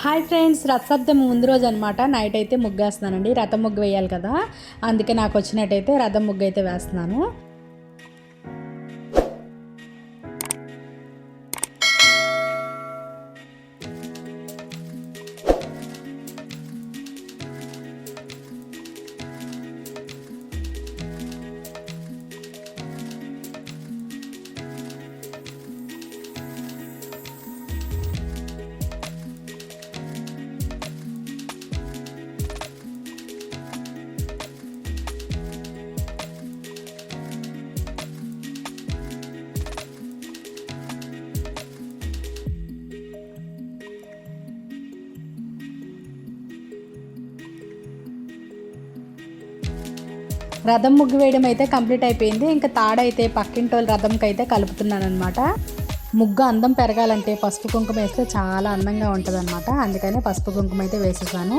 Hi friends Rathasaptami ముందు రోజు అనమాట నైట్ అయితే ముగ్గు వేస్తున్నానండి రథం ముగ్గు వేయాలి కదా. అందుకే నాకు వచ్చినట్టయితే రథం ముగ్గు అయితే వేస్తున్నాను. రథం ముగ్గు వేయడం అయితే కంప్లీట్ అయిపోయింది. ఇంకా తాడైతే పక్కింటోళ్ళు రథంకి అయితే కలుపుతున్నాను అనమాట ముగ్గు అందం పెరగాలంటే పసుపు కుంకుమ వేస్తే చాలా అందంగా ఉంటుంది అనమాట అందుకనే పసుపు కుంకుమ అయితే వేసేసాను.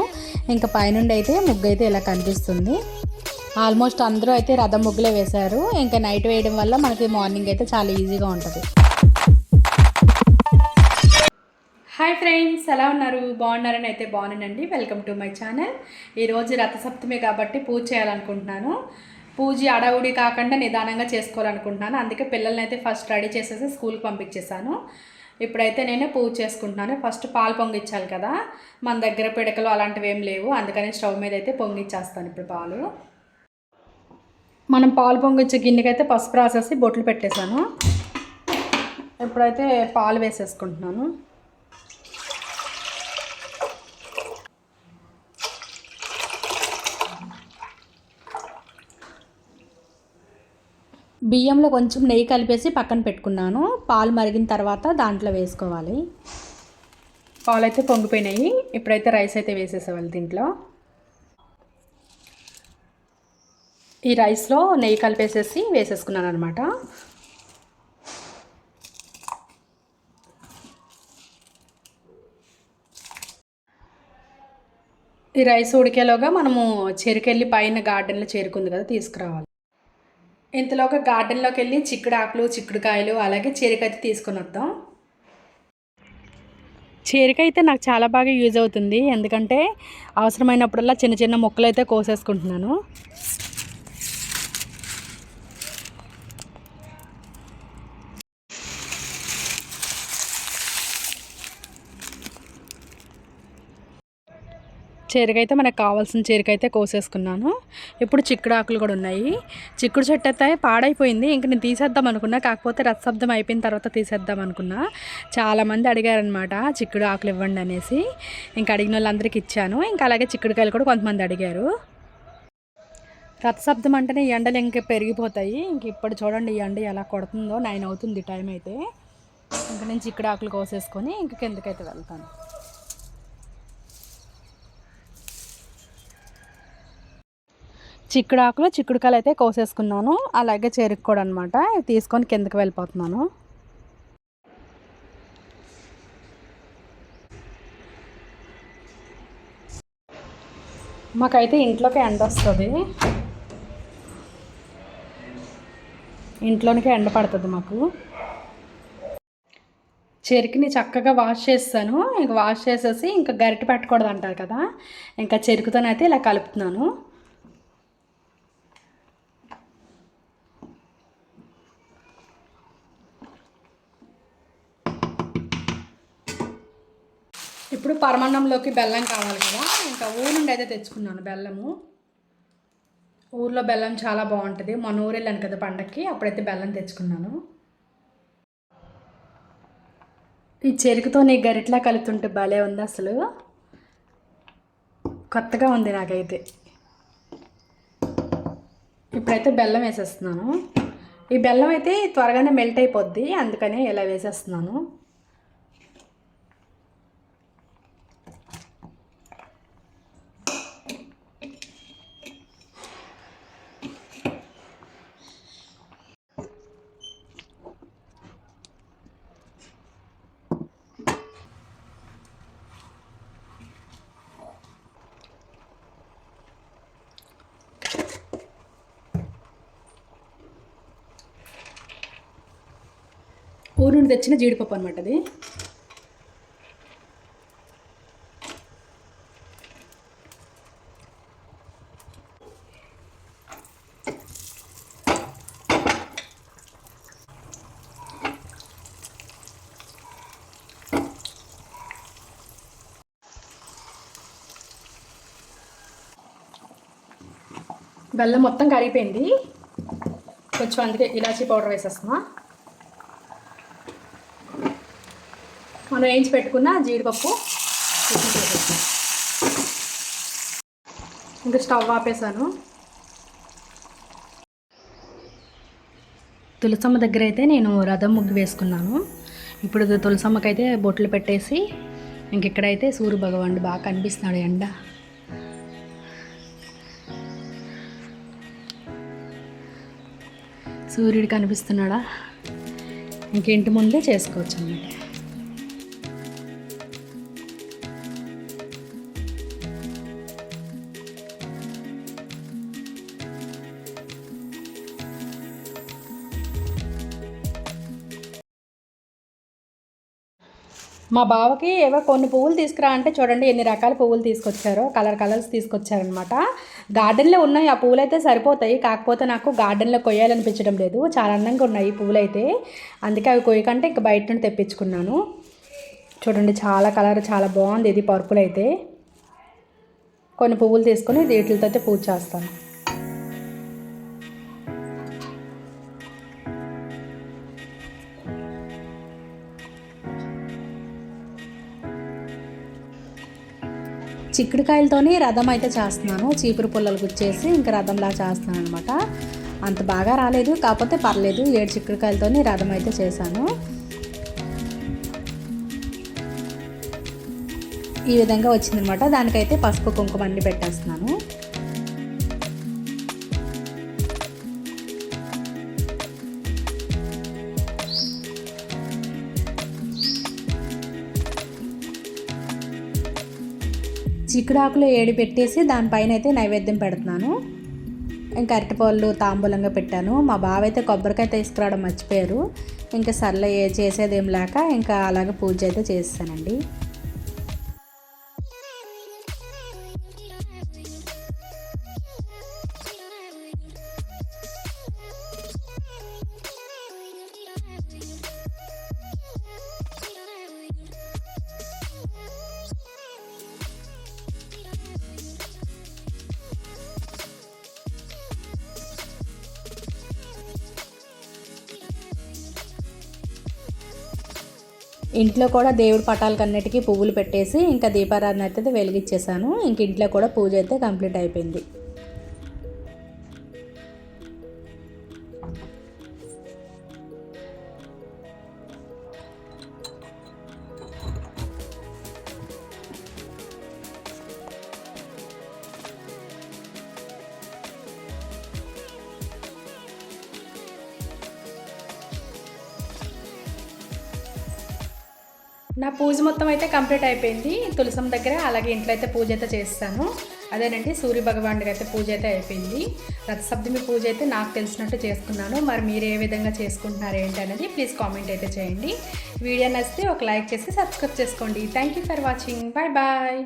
ఇంకా పైనుండి అయితే ముగ్గు అయితే ఇలా కనిపిస్తుంది. ఆల్మోస్ట్ అందరూ అయితే రథం ముగ్గులే వేశారు. ఇంకా నైట్ వేయడం వల్ల మనకి మార్నింగ్ అయితే చాలా ఈజీగా ఉంటుంది. హాయ్ ఫ్రెండ్స్ ఎలా ఉన్నారు? బాగున్నారని అయితే బాగున్నానండి. వెల్కమ్ టు మై ఛానల్ ఈరోజు రథసప్తమి కాబట్టి పూజ చేయాలనుకుంటున్నాను. పూజ అడవుడి కాకుండా నిదానంగా చేసుకోవాలనుకుంటున్నాను. అందుకే పిల్లల్ని అయితే ఫస్ట్ రెడీ చేసేసి స్కూల్కి పంపించేశాను. ఇప్పుడైతే నేను పూజ చేసుకుంటున్నాను. ఫస్ట్ పాలు పొంగిచ్చాలి కదా. మన దగ్గర పిడకలు అలాంటివి ఏం లేవు. అందుకని స్టవ్ మీద అయితే పొంగిచ్చేస్తాను ఇప్పుడు పాలు. మనం పాలు పొంగిచ్చే గిన్నెకైతే పసుపు రాసేసి బొట్లు పెట్టేశాను. ఇప్పుడైతే పాలు వేసేసుకుంటున్నాను. బియ్యంలో కొంచెం నెయ్యి కలిపేసి పక్కన పెట్టుకున్నాను. పాలు మరిగిన తర్వాత దాంట్లో వేసుకోవాలి. పాలు అయితే పొంగిపోయినాయి. ఇప్పుడైతే రైస్ అయితే వేసేసేవాళ్ళు దీంట్లో. ఈ రైస్లో నెయ్యి కలిపేసేసి వేసేసుకున్నాను అనమాట ఈ రైస్ ఉడికేలోగా మనము చెరికెళ్ళి పైన గార్డెన్లో చేరుకుంది కదా తీసుకురావాలి. ఇంతలోగా గార్డెన్లోకి వెళ్ళి చిక్కుడు ఆకులు చిక్కుడుకాయలు అలాగే చేరిక అయితే తీసుకుని వద్దాం. చీరక అయితే నాకు చాలా బాగా యూజ్ అవుతుంది. ఎందుకంటే అవసరమైనప్పుడల్లా చిన్న చిన్న మొక్కలు అయితే కోసేసుకుంటున్నాను. చీరకైతే మనకు కావాల్సిన చీరకైతే కోసేసుకున్నాను. ఇప్పుడు చిక్కుడు ఆకులు కూడా ఉన్నాయి. చిక్కుడు చెట్టు అయితే పాడైపోయింది. ఇంక నేను తీసేద్దాం అనుకున్నా. కాకపోతే రసబ్దం అయిపోయిన తర్వాత తీసేద్దాం అనుకున్నా. చాలామంది అడిగారనమాట చిక్కుడు ఆకులు ఇవ్వండి అనేసి. ఇంక అడిగిన వాళ్ళందరికీ ఇచ్చాను. ఇంకా అలాగే చిక్కుడుకాయలు కూడా కొంతమంది అడిగారు. రథశబ్దం అంటేనే ఈ ఎండలు ఇంక పెరిగిపోతాయి. ఇంక ఇప్పుడు చూడండి ఈ ఎండ ఎలా కొడుతుందో. నైన్ అవుతుంది టైం అయితే. ఇంక నేను చిక్కుడు ఆకులు కోసేసుకొని ఇంక కిందకైతే వెళ్తాను. చిక్కుడు ఆకులు చిక్కుడుకాయలు అయితే కోసేసుకున్నాను. అలాగే చెరుకు కూడా అనమాట తీసుకొని కిందకి వెళ్ళిపోతున్నాను. మాకైతే ఇంట్లోకి ఎండ వస్తుంది. ఇంట్లోనికి ఎండ పడుతుంది మాకు. చెరుకుని చక్కగా వాష్ చేస్తాను. ఇంకా వాష్ చేసేసి ఇంకా గరిటె పెట్టకూడదు అంటారు కదా. ఇంకా చెరుకుతోనైతే ఇలా కలుపుతున్నాను. ఇప్పుడు పరమాన్నంలోకి బెల్లం కావాలి కదా. ఇంకా ఊరు నుండి అయితే తెచ్చుకున్నాను బెల్లము. ఊర్లో బెల్లం చాలా బాగుంటుంది. మొన్న ఊరు వెళ్ళాను కదా పండక్కి అప్పుడైతే బెల్లం తెచ్చుకున్నాను. ఈ చెరుకుతో నీ గరిట్లా కలుపుతుంటే భలే ఉంది అసలు. కొత్తగా ఉంది నాకైతే. ఇప్పుడైతే బెల్లం వేసేస్తున్నాను. ఈ బెల్లం అయితే త్వరగానే మెల్ట్ అయిపోద్ది అందుకనే ఇలా వేసేస్తున్నాను. ఊరు నుండి తెచ్చిన జీడిపప్పు అనమాట అది. బెల్లం మొత్తం కరిగిపోయింది. కొంచెం అందుకే ఇలాచీ పౌడర్ వేసేస్తున్నా. మనం వేయించి పెట్టుకున్న జీడిపప్పు. ఇంకా స్టవ్ ఆపేసాను తులసమ్మ దగ్గర అయితే నేను రథం ముగ్గు వేసుకున్నాను. ఇప్పుడు తులసమ్మకి అయితే బొట్లు పెట్టేసి ఇంక ఇక్కడైతే సూర్య భగవానుడు బాగా కనిపిస్తున్నాడు ఎండ. సూర్యుడు కనిపిస్తున్నాడా? ఇంకేంటి ముందే చేసుకోవచ్చు అన్నమాట మా బావకి ఏవో కొన్ని పువ్వులు తీసుకురా అంటే చూడండి ఎన్ని రకాల పువ్వులు తీసుకొచ్చారో కలర్ కలర్స్ తీసుకొచ్చారనమాట గార్డెన్లో ఉన్నాయి ఆ పువ్వులు అయితే సరిపోతాయి. కాకపోతే నాకు గార్డెన్లో కొయ్యాలనిపించడం లేదు. చాలా అందంగా ఉన్నాయి ఈ పువ్వులు అయితే అందుకే అవి కొయ్యకంటే ఇంకా బయట నుండి తెప్పించుకున్నాను. చూడండి చాలా కలర్ చాలా బాగుంది ఇది పర్పుల్ అయితే. కొన్ని పువ్వులు తీసుకొని వీటితో అయితే పూజ చేస్తాను. చిక్కుడుకాయలతోని రథం అయితే చేస్తున్నాను. చీపురు పుల్లలు గుచ్చేసి ఇంకా రథంలా చేస్తున్నాను అనమాట అంత బాగా రాలేదు కాకపోతే పర్లేదు. ఏడు చిక్కుడుకాయలతోనే రథం అయితే చేశాను. ఈ విధంగా వచ్చిందనమాట దానికైతే పసుపు కుంకుమ అన్ని పెట్టేస్తున్నాను. చిక్కుడాకులు ఏడు పెట్టేసి దానిపైన అయితే నైవేద్యం పెడుతున్నాను. ఇంకా అరటిపళ్ళు తాంబూలంగా పెట్టాను. మా బావ అయితే కొబ్బరికాయ తీసుకురావడం మర్చిపోయారు. ఇంకా సర్లే ఏ చేసేదేం లేక ఇంకా అలాగే పూజ అయితే చేస్తానండి ఇంట్లో కూడా దేవుడి పటాలకన్నిటికీ పువ్వులు పెట్టేసి ఇంకా దీపారాధన అయితే వెలిగించేసాను ఇంక ఇంట్లో కూడా పూజ అయితే కంప్లీట్ అయిపోయింది. నా పూజ మొత్తం అయితే కంప్లీట్ అయిపోయింది. తులసం దగ్గర అలాగే ఇంట్లో అయితే పూజ అయితే చేస్తాను. అదేనండి సూర్య భగవానుడికి అయితే పూజ అయితే అయిపోయింది. రథసప్తమి పూజ అయితే నాకు తెలిసినట్టు చేసుకున్నాను మరి మీరు ఏ విధంగా చేసుకుంటున్నారు ఏంటి అనేది ప్లీజ్ కామెంట్ అయితే చేయండి. వీడియో నచ్చితే ఒక లైక్ చేసి సబ్స్క్రైబ్ చేసుకోండి. Thank you for watching bye bye